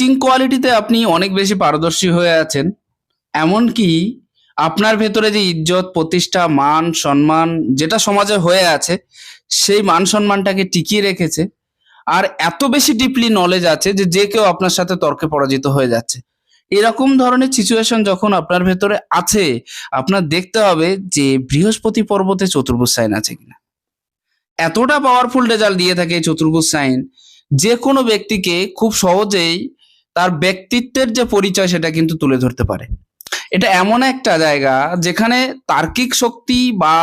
Teaching কোয়ালিটিতে আপনি অনেক বেশি পারদর্শী হয়ে আছেন। এমনকি আপনার ভেতরে যে ইজ্জত, প্রতিষ্ঠা, মান, সম্মান যেটা সমাজে হয়ে আছে, সেই মান সম্মানটাকে টিকিয়ে রেখেছে। আর এত বেশি ডিপলি নলেজ আছে যে যে কেউ আপনার সাথে তর্কে পরাজিত হয়ে যাচ্ছে। এরকম ধরনের সিচুয়েশন যখন আপনার ভেতরে আছে, আপনার দেখতে হবে যে বৃহস্পতি পর্বতে চতুর্ভুজ সাইন আছে কিনা। এতটা পাওয়ারফুল রেজাল্ট দিয়ে থাকে চতুর্ভুজ সাইন যে কোনো ব্যক্তিকে খুব সহজেই তার ব্যক্তিত্বের যে পরিচয় সেটা কিন্তু তুলে ধরতে পারে। এটা এমন একটা জায়গা যেখানে তার্কিক শক্তি বা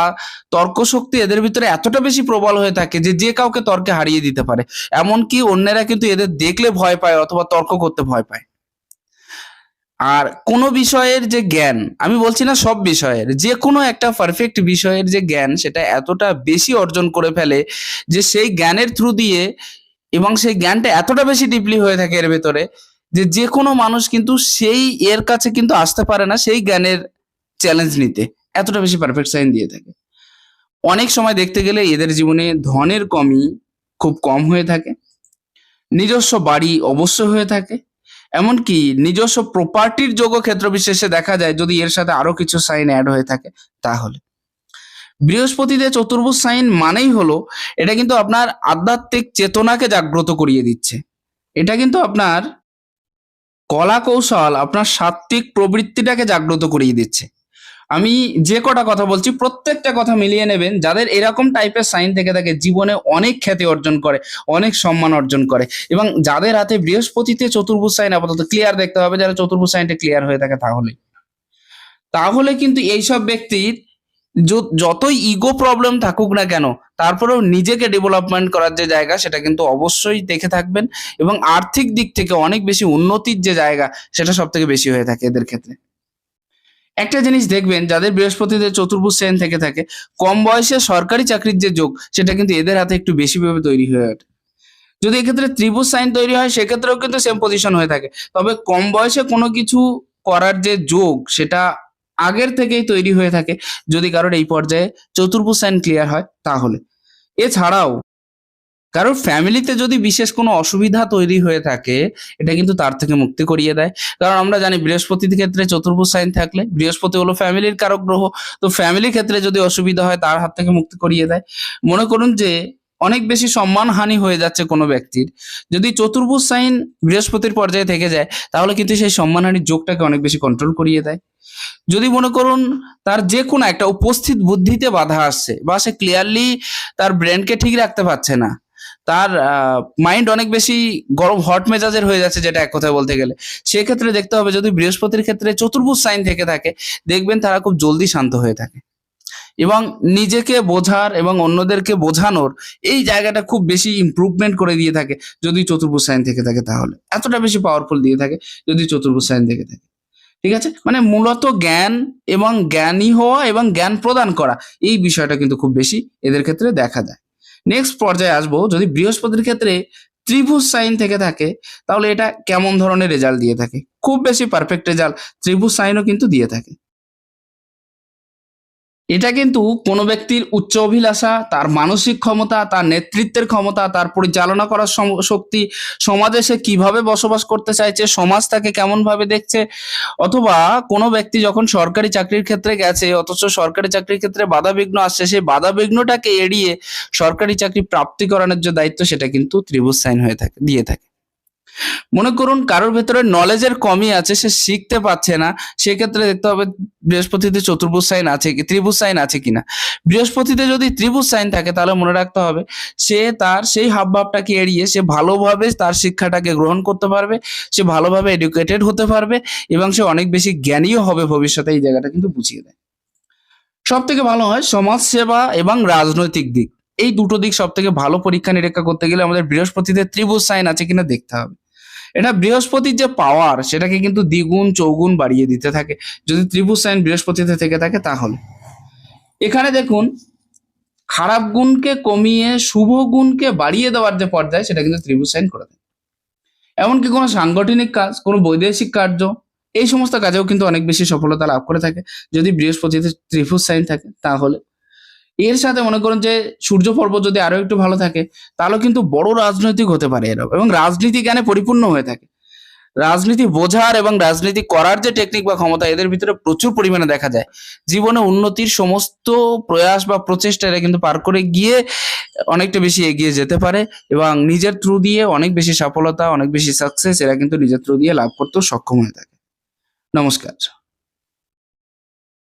তর্ক শক্তি এদের ভিতরে এতটা বেশি প্রবল হয়ে থাকে যে যে কাউকে তর্কে হারিয়ে দিতে পারে। এমনকি অন্যেরা কিন্তু এদের দেখলে ভয় পায় অথবা তর্ক করতে ভয় পায়। আর কোনো বিষয়ের যে জ্ঞান, আমি বলছি না সব বিষয়ের, যে কোনো একটা পারফেক্ট বিষয়ের যে জ্ঞান সেটা এতটা বেশি অর্জন করে ফেলে যে, সেই জ্ঞানের থ্রু দিয়ে এবং সেই জ্ঞানটা এতটা বেশি ডিপলি হয়ে থাকে এর ভেতরে যে যে কোনো মানুষ কিন্তু সেই এর কাছে কিন্তু আসতে পারে না সেই জ্ঞানের চ্যালেঞ্জ নিতে। এতটা বেশি পারফেক্ট সাইন দিয়ে থাকে। অনেক সময় দেখতে গেলে এদের জীবনে ধনের কমই খুব কম হয়ে থাকে। নিজস্ব বাড়ি অবশ্য হয়ে থাকে। এমনকি নিজস্ব প্রপার্টির যোগ্য ক্ষেত্র বিশেষে দেখা যায় যদি এর সাথে আরও কিছু সাইন অ্যাড হয়ে থাকে তাহলে। বৃহস্পতিতে চতুর্ভুজ সাইন মানেই হলো এটা কিন্তু আপনার আধ্যাত্মিক চেতনাকে জাগ্রত করিয়ে দিচ্ছে। এটা কিন্তু আপনার কলা কৌশল আপনার সাত্ত্বিক প্রবৃত্তিটাকে জাগ্রত করিয়ে দিচ্ছে। আমি যে কটা কথা বলছি, প্রত্যেকটা কথা মিলিয়ে নেবেন, যাদের এরকম টাইপের সাইন থেকে থাকে, জীবনে অনেক খ্যাতি অর্জন করে, অনেক সম্মান অর্জন করে এবং যাদের হাতে বৃহস্পতিতে চতুর্ভুজ সাইন আপাতত ক্লিয়ার দেখতে হবে, যারা চতুর্ভুজ সাইনটা ক্লিয়ার হয়ে থাকে তাহলে তাহলে কিন্তু এইসব ব্যক্তির যতই ইগো প্রবলেম থাকুক না কেন, তারপরেও নিজেকে ডেভেলপমেন্ট করার যে জায়গা, সেটা কিন্তু অবশ্যই দেখে থাকবেন এবং আর্থিক দিক থেকে অনেক বেশি উন্নতির যে জায়গা, সেটা সব থেকে বেশি হয়ে থাকে এদের ক্ষেত্রে। একটা জিনিস দেখবেন, যাদের বৃহস্পতিদের চতুর্ভুজ সেন থেকে থাকে, কম বয়সে সরকারি চাকরির যে যোগ, সেটা কিন্তু এদের হাতে একটু বেশি ভাবে তৈরি হয়ে ওঠে। যদি এক্ষেত্রে ত্রিভুজ সাইন তৈরি হয়, সেক্ষেত্রেও কিন্তু সেম পজিশন হয়ে থাকে। তবে কম বয়সে কোনো কিছু করার যে যোগ, সেটা আগের থেকেই তৈরি হয়ে থাকে। যদি কারোর এই পর্যায়ে চতুর্ভুজ সাইন ক্লিয়ার হয়, তাহলে। এছাড়াও, কারোর ফ্যামিলিতে যদি বিশেষ কোনো অসুবিধা তৈরি হয়ে থাকে, এটা কিন্তু তার থেকে মুক্তি করিয়ে দেয়। কারণ আমরা জানি বৃহস্পতির ক্ষেত্রে চতুর্ভুজ সাইন থাকলে, বৃহস্পতি হলো ফ্যামিলির কারক গ্রহ। তো ফ্যামিলির ক্ষেত্রে যদি অসুবিধা হয়, তার হাত থেকে মুক্তি করিয়ে দেয়। মনে করুন যে অনেক বেশি সম্মানহানি হয়ে যাচ্ছে কোনো ব্যক্তির। যদি চতুর্ভুজ সাইন বৃহস্পতির পর্যায়ে থেকে যায়, তাহলে কিন্তু সেই সম্মানহানির যোগটাকে অনেক বেশি কন্ট্রোল করিয়ে দেয়। যদি মনে করুন তার যে কোনো একটা উপস্থিত বুদ্ধিতে বাধা আসছে বা সে ক্লিয়ারলি তার ব্রেনকে ঠিক রাখতে পারছে না, তার মাইন্ড অনেক বেশি গরম হট মেজাজের হয়ে যাচ্ছে যেটা এক কথায় বলতে গেলে, সেক্ষেত্রে দেখতে হবে যদি বৃহস্পতির ক্ষেত্রে চতুর্ভুজ সাইন থেকে থাকে, দেখবেন তারা খুব জলদি শান্ত হয়ে থাকে। এবং নিজেকে বোঝার এবং অন্যদেরকে বোঝানোর এই জায়গাটা খুব বেশি ইমপ্রুভমেন্ট করে দিয়ে থাকে যদি চতুর্ভুজ সাইন থেকে থাকে তাহলে। এতটা বেশি পাওয়ারফুল দিয়ে থাকে যদি চতুর্ভুজ সাইন থেকে থাকে। ঠিক আছে? মানে মূলত জ্ঞান এবং জ্ঞানী হওয়া এবং জ্ঞান প্রদান করা এই বিষয়টা কিন্তু খুব বেশি এদের ক্ষেত্রে দেখা যায়। নেক্সট পর্যায়ে আসব, যদি বৃহস্পতির ক্ষেত্রে ত্রিভুজ সাইন থেকে থাকে, তাহলে এটা কেমন ধরনের রেজাল্ট দিয়ে থাকে? খুব বেশি পারফেক্ট রেজাল্ট ত্রিভুজ সাইনও কিন্তু দিয়ে থাকে। এটা কিন্তু কোনো ব্যক্তির উচ্চ অভিলাষা, তার মানসিক ক্ষমতা, তার নেতৃত্বের ক্ষমতা, তার পরিচালনা করার শক্তি, সমাজে সে কীভাবে বসবাস করতে চাইছে, সমাজ তাকে কেমন ভাবে দেখছে, অথবা কোনো ব্যক্তি যখন সরকারি চাকরির ক্ষেত্রে গেছে, অথচ সরকারি চাকরির ক্ষেত্রে বাধা বিঘ্ন আসছে, সেই বাধা বিঘ্নটাকে এড়িয়ে সরকারি চাকরি প্রাপ্তি করানোর যে দায়িত্ব, সেটা কিন্তু ত্রিভুজ সাইন হয়ে থাকে, দিয়ে থাকে। মনে করুন কারোর ভেতরে নলেজের কমই আছে, সে শিখতে পারছে না, সেক্ষেত্রে দেখতে হবে বৃহস্পতিতে চতুর্ভুজ সাইন আছে কি, ত্রিভুজ সাইন আছে কিনা। বৃহস্পতিতে যদি ত্রিভুজ সাইন থাকে, তাহলে মনে রাখতে হবে, সে তার সেই হাবভাবটাকে এড়িয়ে, সে ভালোভাবে তার শিক্ষাটাকে গ্রহণ করতে পারবে, সে ভালোভাবে এডুকেটেড হতে পারবে, এবং সে অনেক বেশি জ্ঞানীও হবে ভবিষ্যতে এই জায়গাটা কিন্তু বুঝিয়ে দেয়। সব থেকে ভালো হয় সমাজ সেবা এবং রাজনৈতিক দিক। এই দুটো দিক সব থেকে ভালো পরীক্ষা নিরীক্ষা করতে গেলে আমাদের বৃহস্পতিতে ত্রিভুজ সাইন আছে কিনা দেখতে হবে। এটা বৃহস্পতির যে পাওয়ার সেটাকে কিন্তু দ্বিগুণ, চৌগুণ বাড়িয়ে দিতে থাকে। যদি ত্রিভুজ সাইন বৃহস্পতিতে থেকে থাকে, তাহলে। এখানে দেখুন, খারাপ গুণকে কমিয়ে শুভ গুণকে বাড়িয়ে দেওয়ার যে পর্যায়ে, সেটা কিন্তু ত্রিভুজ সাইন করে দেয়। এমনকি কোনো সাংগঠনিক কাজ, কোনো বৈদেশিক কার্য, এই সমস্ত কাজেও কিন্তু অনেক বেশি সফলতা লাভ করে থাকে। যদি বৃহস্পতিতে ত্রিভুজ সাইন থাকে, তাহলে এর সাথে মনে করেন যে সূর্য পর্ব যদি আরও একটু ভালো থাকে, তাহলে কিন্তু বড় রাজনৈতিক হতে পারে এরা এবং রাজনীতি জ্ঞানে পরিপূর্ণ হয়ে থাকে। রাজনীতি বোঝার এবং রাজনীতি করার যে টেকনিক বা ক্ষমতা, এদের ভিতরে প্রচুর পরিমাণে দেখা যায়। জীবনে উন্নতির সমস্ত প্রয়াস বা প্রচেষ্টা এরা কিন্তু পার করে গিয়ে অনেকটা বেশি এগিয়ে যেতে পারে এবং নিজের থ্রু দিয়ে অনেক বেশি সফলতা, অনেক বেশি সাকসেস এরা কিন্তু নিজের থ্রু দিয়ে লাভ করতেও সক্ষম হয়ে থাকে। নমস্কার।